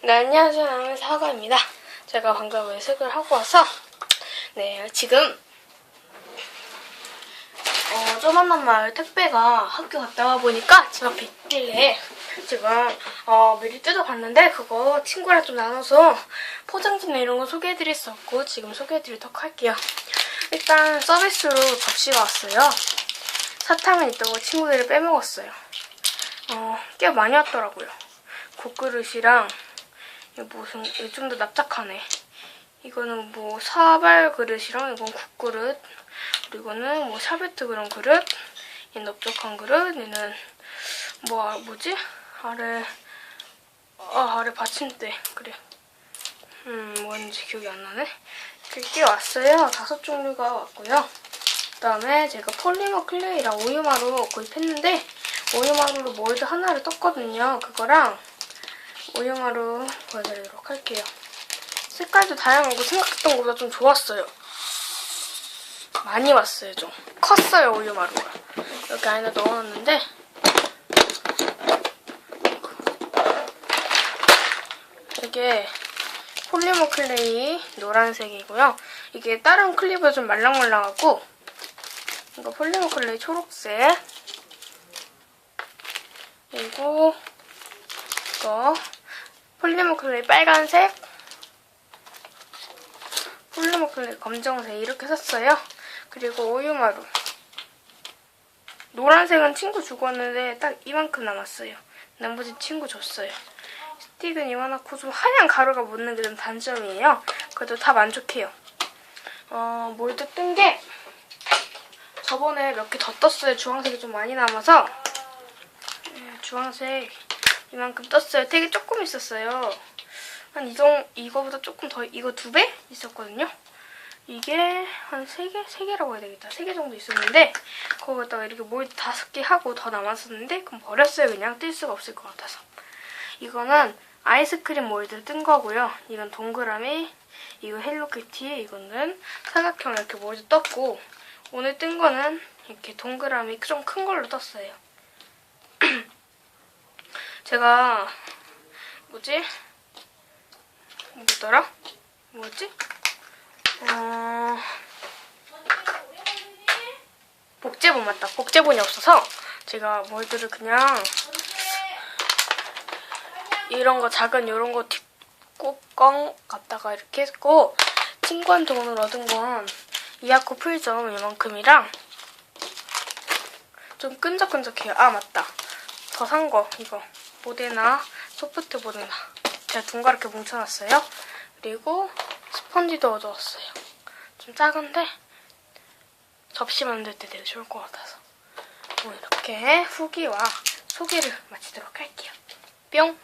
네, 안녕하세요. 나는 사과입니다. 제가 방금 외식을 하고 와서, 네, 지금, 어, 저 만난 마을 택배가 학교 갔다 와 보니까 집 앞에 있길래, 지금, 어, 미리 뜯어봤는데, 그거 친구랑 좀 나눠서 포장지나 이런 거 소개해드릴 수 없고, 지금 소개해드리도록 할게요. 일단 서비스로 접시가 왔어요. 사탕은 있다고 친구들이 빼먹었어요. 어, 꽤 많이 왔더라고요. 국그릇이랑, 이거 무슨, 이거 좀더 납작하네. 이거는 뭐 사발 그릇이랑 이건 국그릇. 그리고 이거는 뭐 샤베트 그런 그릇. 얘 넓적한 그릇. 얘는 뭐, 아- 뭐지? 아래, 아, 아래 받침대. 그래. 음, 뭔지 기억이 안 나네. 이렇게 왔어요. 다섯 종류가 왔고요. 그 다음에 제가 폴리머 클레이랑 오유마루 구입했는데 오유마루로 몰드 하나를 떴거든요. 그거랑 오유마루 보여드리도록 할게요. 색깔도 다양하고 생각했던 것보다 좀 좋았어요. 많이 왔어요, 좀. 컸어요, 오유마루가. 여기 안에 넣어놨는데 이게 폴리머 클레이 노란색이고요. 이게 다른 클립보다 좀 말랑말랑하고 이거 폴리머 클레이 초록색 그리고 이거 폴리머 클레이 빨간색 폴리머 클레이 검정색 이렇게 샀어요. 그리고 오유마루 노란색은 친구 왔는데 딱 이만큼 남았어요. 나머지 친구 줬어요. 스틱은 이만하고 좀 하얀 가루가 묻는 게 좀 단점이에요. 그래도 다 만족해요. 어, 몰드 뜬 게 저번에 몇 개 더 떴어요. 주황색이 좀 많이 남아서 네, 주황색 이만큼 떴어요. 되게 조금 있었어요. 한 이정 이거보다 조금 더 이거 두 배 있었거든요. 이게 한 세 개? 세 개라고 해야 되겠다. 세 개 정도 있었는데 거기다가 이렇게 몰드 다섯 개 하고 더 남았었는데 그럼 버렸어요. 그냥 뜰 수가 없을 것 같아서. 이거는 아이스크림 몰드 뜬 거고요. 이건 동그라미, 이거 헬로키티, 이거는 사각형 이렇게 몰드 떴고 오늘 뜬 거는 이렇게 동그라미 좀 큰 걸로 떴어요. 제가 뭐지? 뭐더라? 뭐였지? 어... 복제본 맞다. 복제본이 없어서 제가 몰드를 그냥 이런 거 작은 이런 거 뒷꽁 갖다가 이렇게 했고 친구한테 오늘 얻은 건 이아코 풀점 이만큼이랑 좀 끈적끈적해요. 아 맞다. 더 산 거 이거 모데나 소프트 모데나 제가 둥그렇게 뭉쳐놨어요. 그리고 스펀지도 얻어왔어요. 좀 작은데 접시 만들 때 되게 좋을 것 같아서 뭐 이렇게 후기와 소개를 마치도록 할게요. 뿅!